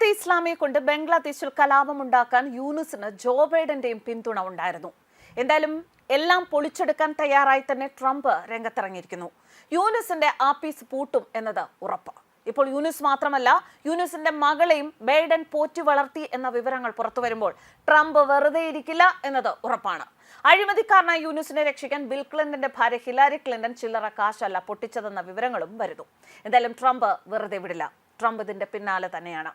ജമാഅത്തെ ഇസ്ലാമിയെ കൊണ്ട് ബംഗ്ലാദേശിൽ കലാപമുണ്ടാക്കാൻ യൂനുസിന് ജോ ബൈഡന്റെയും പിന്തുണ ഉണ്ടായിരുന്നു. എന്തായാലും എല്ലാം പൊളിച്ചെടുക്കാൻ തയ്യാറായി തന്നെ ട്രംപ് രംഗത്തിറങ്ങിയിരിക്കുന്നു. യൂനുസിന്റെ ആപ്പീസ് പൂട്ടും എന്നത് ഉറപ്പ്. ഇപ്പോൾ യൂനുസ് മാത്രമല്ല യൂനുസിന്റെ മകളെയും ബൈഡൻ പോറ്റി വളർത്തി എന്ന വിവരങ്ങൾ പുറത്തു വരുമ്പോൾ ട്രംപ് വെറുതെ ഇരിക്കില്ല എന്നത് ഉറപ്പാണ്. അഴിമതിക്കാരനായ യൂനുസിനെ രക്ഷിക്കാൻ ബിൽ ക്ലിന്റന്റെ ഭാര്യ ഹിലാരി ക്ലിന്റൺ ചില്ലറ കാശല്ല പൊട്ടിച്ചതെന്ന വിവരങ്ങളും വരുന്നു. എന്തായാലും ട്രംപ് വെറുതെ വിടില്ല. ട്രംപ് ഇതിന്റെ പിന്നാലെ തന്നെയാണ്.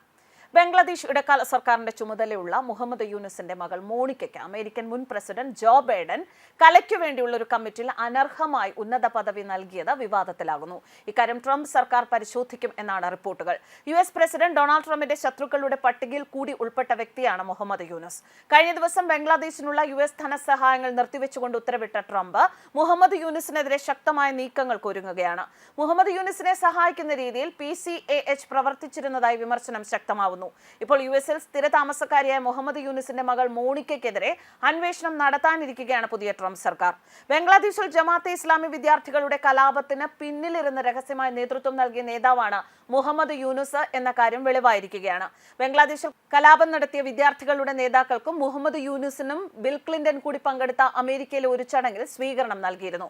ബംഗ്ലാദേശ് ഇടക്കാല സർക്കാരിന്റെ ചുമതലയുള്ള മുഹമ്മദ് യൂനുസിന്റെ മകൾ മോണിക്കയ്ക്ക് അമേരിക്കൻ മുൻ പ്രസിഡന്റ് ജോ ബൈഡൻ കലയ്ക്കു വേണ്ടിയുള്ള ഒരു കമ്മിറ്റിയിൽ അനർഹമായി ഉന്നത പദവി നൽകിയത് വിവാദത്തിലാകുന്നു. ഇക്കാര്യം ട്രംപ് സർക്കാർ പരിശോധിക്കും എന്നാണ് റിപ്പോർട്ടുകൾ. യു എസ് പ്രസിഡന്റ് ഡൊണാൾഡ് ട്രംപിന്റെ ശത്രുക്കളുടെ പട്ടികയിൽ കൂടി ഉൾപ്പെട്ട വ്യക്തിയാണ് മുഹമ്മദ് യൂനുസ്. കഴിഞ്ഞ ദിവസം ബംഗ്ലാദേശിനുള്ള യു എസ് ധനസഹായങ്ങൾ നിർത്തിവെച്ചുകൊണ്ട് ഉത്തരവിട്ട ട്രംപ് മുഹമ്മദ് യൂനുസിനെതിരെ ശക്തമായ നീക്കങ്ങൾക്ക് ഒരുങ്ങുകയാണ്. മുഹമ്മദ് യൂനുസിനെ സഹായിക്കുന്ന രീതിയിൽ പി സി എ എച്ച് പ്രവർത്തിച്ചിരുന്നതായി വിമർശനം ശക്തമാവുന്നു. ഇപ്പോൾ യു എസിൽ സ്ഥിര താമസക്കാരിയായ മുഹമ്മദ് യൂനിസിന്റെ മകൾ മോണിക്കെതിരെ അന്വേഷണം നടത്താനിരിക്കുകയാണ് പുതിയ ട്രംപ് സർക്കാർ. ബംഗ്ലാദേശിൽ ജമാഅത്തെ ഇസ്ലാമി വിദ്യാർത്ഥികളുടെ കലാപത്തിന് പിന്നിലിരുന്ന് രഹസ്യമായ നേതൃത്വം നൽകിയ നേതാവാണ് മുഹമ്മദ് യൂനുസ് എന്ന കാര്യം വെളിവായിരിക്കുകയാണ്. ബംഗ്ലാദേശിൽ കലാപം നടത്തിയ വിദ്യാർത്ഥികളുടെ നേതാക്കൾക്കും മുഹമ്മദ് യൂനുസിനും ബിൽ ക്ലിന്റൺ കൂടി പങ്കെടുത്ത അമേരിക്കയിലെ ഒരു ചടങ്ങിൽ സ്വീകരണം നൽകിയിരുന്നു.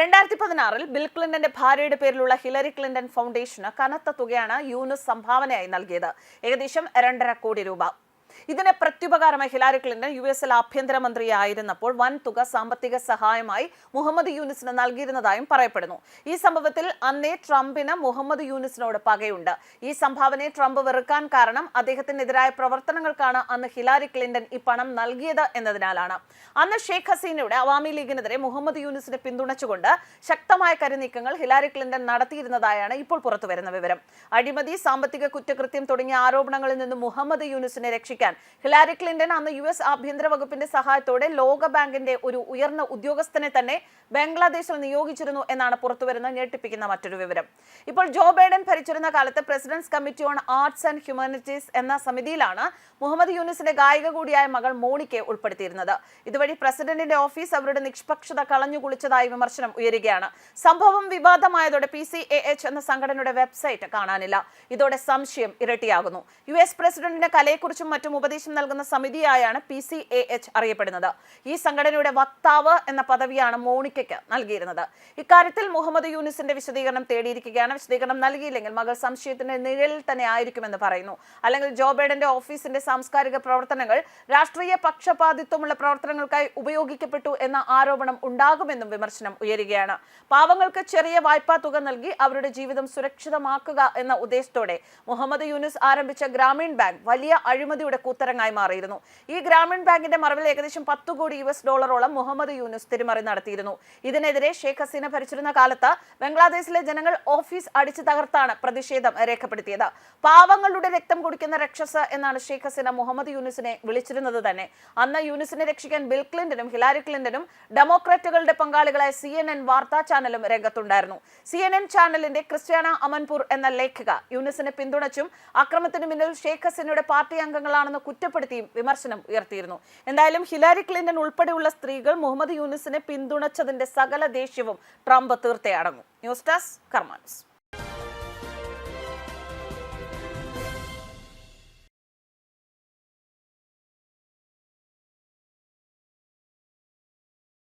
രണ്ടായിരത്തി പതിനാറിൽ ബിൽ ക്ലിന്റന്റെ ഭാര്യയുടെ പേരിലുള്ള ഹിലറി ക്ലിന്റൺ ഫൗണ്ടേഷന് കനത്ത തുകയാണ് യൂനുസ് സംഭാവനയായി നൽകിയത്. ഏകദേശം രണ്ടര കോടി രൂപ. ഇതിന് പ്രത്യുപകാരമായി ഹിലാരി ക്ലിന്റൺ യു എസിൽ ആഭ്യന്തരമന്ത്രിയായിരുന്നപ്പോൾ വൻ തുക സാമ്പത്തിക സഹായമായി മുഹമ്മദ് യൂനിസിന് നൽകിയിരുന്നതായും പറയപ്പെടുന്നു. ഈ സംഭവത്തിൽ അന്നേ ട്രംപിന് മുഹമ്മദ് യൂനിസിനോട് പകയുണ്ട്. ഈ സംഭാവനയെ ട്രംപ് വെറുക്കാൻ കാരണം അദ്ദേഹത്തിനെതിരായ പ്രവർത്തനങ്ങൾക്കാണ് അന്ന് ഹിലാരി ക്ലിന്റൺ ഈ പണം നൽകിയത് എന്നതിനാലാണ്. അന്ന് ഷെയ്ഖ് ഹസീനയുടെ അവാമി ലീഗിനെതിരെ മുഹമ്മദ് യൂനിസിനെ പിന്തുണച്ചുകൊണ്ട് ശക്തമായ കരുനീക്കങ്ങൾ ഹിലാരി ക്ലിന്റൺ നടത്തിയിരുന്നതായാണ് ഇപ്പോൾ പുറത്തുവരുന്ന വിവരം. അഴിമതി സാമ്പത്തിക കുറ്റകൃത്യം തുടങ്ങിയ ആരോപണങ്ങളിൽ നിന്ന് മുഹമ്മദ് യൂനിസിനെ രക്ഷിക്കാൻ ഹിലാരി ക്ലിന്റൺ അന്ന് യു എസ് ആഭ്യന്തര വകുപ്പിന്റെ സഹായത്തോടെ ലോക ബാങ്കിന്റെ ഒരു ഉയർന്ന ഉദ്യോഗസ്ഥനെ തന്നെ ബംഗ്ലാദേശിൽ നിയോഗിച്ചിരുന്നു എന്നാണ് പുറത്തുവരുന്ന ഞെട്ടിപ്പിക്കുന്ന മറ്റൊരു വിവരം. ഇപ്പോൾ ജോ ബൈഡൻ ഭരിച്ചിരുന്ന കാലത്ത് President's Committee on Arts and Humanities എന്ന സമിതിയിലാണ് മുഹമ്മദ് യൂനിസിന്റെ ഗായിക കൂടിയായ മകൾ മോണിക്കെ ഉൾപ്പെടുത്തിയിരുന്നത്. ഇതുവഴി പ്രസിഡന്റിന്റെ ഓഫീസ് അവരുടെ നിഷ്പക്ഷത കളഞ്ഞു കുളിച്ചതായി വിമർശനം ഉയരുകയാണ്. സംഭവം വിവാദമായതോടെ പി സി എ എച്ച് എന്ന സംഘടനയുടെ വെബ്സൈറ്റ് കാണാനില്ല. ഇതോടെ സംശയം ഇരട്ടിയാകുന്നു. യു എസ് പ്രസിഡന്റിന്റെ കലയെക്കുറിച്ചും മറ്റും ഉപദേശം നൽകുന്ന സമിതിയായാണ് പി സി എ എച്ച് അറിയപ്പെടുന്നത്. ഈ സംഘടനയുടെ വക്താവ് എന്ന പദവിയാണ് മോണിക്കയ്ക്ക് നൽകിയിരുന്നത്. ഇക്കാര്യത്തിൽ മുഹമ്മദ് യൂനിസിന്റെ വിശദീകരണം തേടിയിരിക്കുകയാണ്. വിശദീകരണം നൽകിയില്ലെങ്കിൽ മകൾ സംശയത്തിന്റെ നിഴലിൽ തന്നെ ആയിരിക്കുമെന്ന് പറയുന്നു. അല്ലെങ്കിൽ ജോ ബൈഡന്റെ ഓഫീസിന്റെ സാംസ്കാരിക പ്രവർത്തനങ്ങൾ രാഷ്ട്രീയ പക്ഷപാതിത്വമുള്ള പ്രവർത്തനങ്ങൾക്കായി ഉപയോഗിക്കപ്പെട്ടു എന്ന ആരോപണം ഉണ്ടാകുമെന്നും വിമർശനം ഉയരുകയാണ്. പാവങ്ങൾക്ക് ചെറിയ വായ്പാ തുക നൽകി അവരുടെ ജീവിതം സുരക്ഷിതമാക്കുക എന്ന ഉദ്ദേശത്തോടെ മുഹമ്മദ് യൂനിസ് ആരംഭിച്ച ഗ്രാമീൺ ബാങ്ക് വലിയ അഴിമതിയുടെ കൂത്തരങ്ങായി മാറിയിരുന്നു. ഈ ഗ്രാമീൺ ബാങ്കിന്റെ മറവിൽ ഏകദേശം പത്ത് കോടി യു എസ് ഡോളറോളം മുഹമ്മദ് യൂനുസ് തിരിമറി നടത്തിയിരുന്നു. ഇതിനെതിരെ ഷെയ്ഖ് ഹസീന ഭരിച്ചിരുന്ന കാലത്ത് ബംഗ്ലാദേശിലെ ജനങ്ങൾ ഓഫീസ് അടിച്ചു തകർത്താണ് പ്രതിഷേധം രേഖപ്പെടുത്തിയത്. പാവങ്ങളുടെ രക്തം കുടിക്കുന്ന രക്ഷസ് എന്നാണ് ഷെയ്ഖ് ഹസീന മുഹമ്മദ് യൂനുസിനെ വിളിച്ചിരുന്നത് തന്നെ. അന്ന് യൂനുസിനെ രക്ഷിക്കാൻ ബിൽ ക്ലിന്റനും ഹിലാരി ക്ലിന്റനും ഡെമോക്രാറ്റുകളുടെ പങ്കാളികളായ സി എൻ എൻ വാർത്താ ചാനലും രംഗത്തുണ്ടായിരുന്നു. സി എൻ എൻ ചാനലിന്റെ ക്രിസ്ത്യാന അമൻപൂർ എന്ന ലേഖക യൂനുസിനെ പിന്തുണച്ചും അക്രമത്തിന് പിന്നിൽ ഷെയ്ഖ് ഹസീനയുടെ പാർട്ടി അംഗങ്ങളാണെന്ന് കുറ്റപ്പെടുത്തിയും വിമർശനം ഉയർത്തിയിരുന്നു. എന്തായാലും ഹിലാരി ക്ലിന്റൺ ഉൾപ്പെടെയുള്ള സ്ത്രീകൾ മുഹമ്മദ് യൂനിസിനെ പിന്തുണച്ചതിന്റെ സകല ദേഷ്യവും ട്രംപ് തീർത്തേ അടങ്ങും. News desk കർമാൻസ്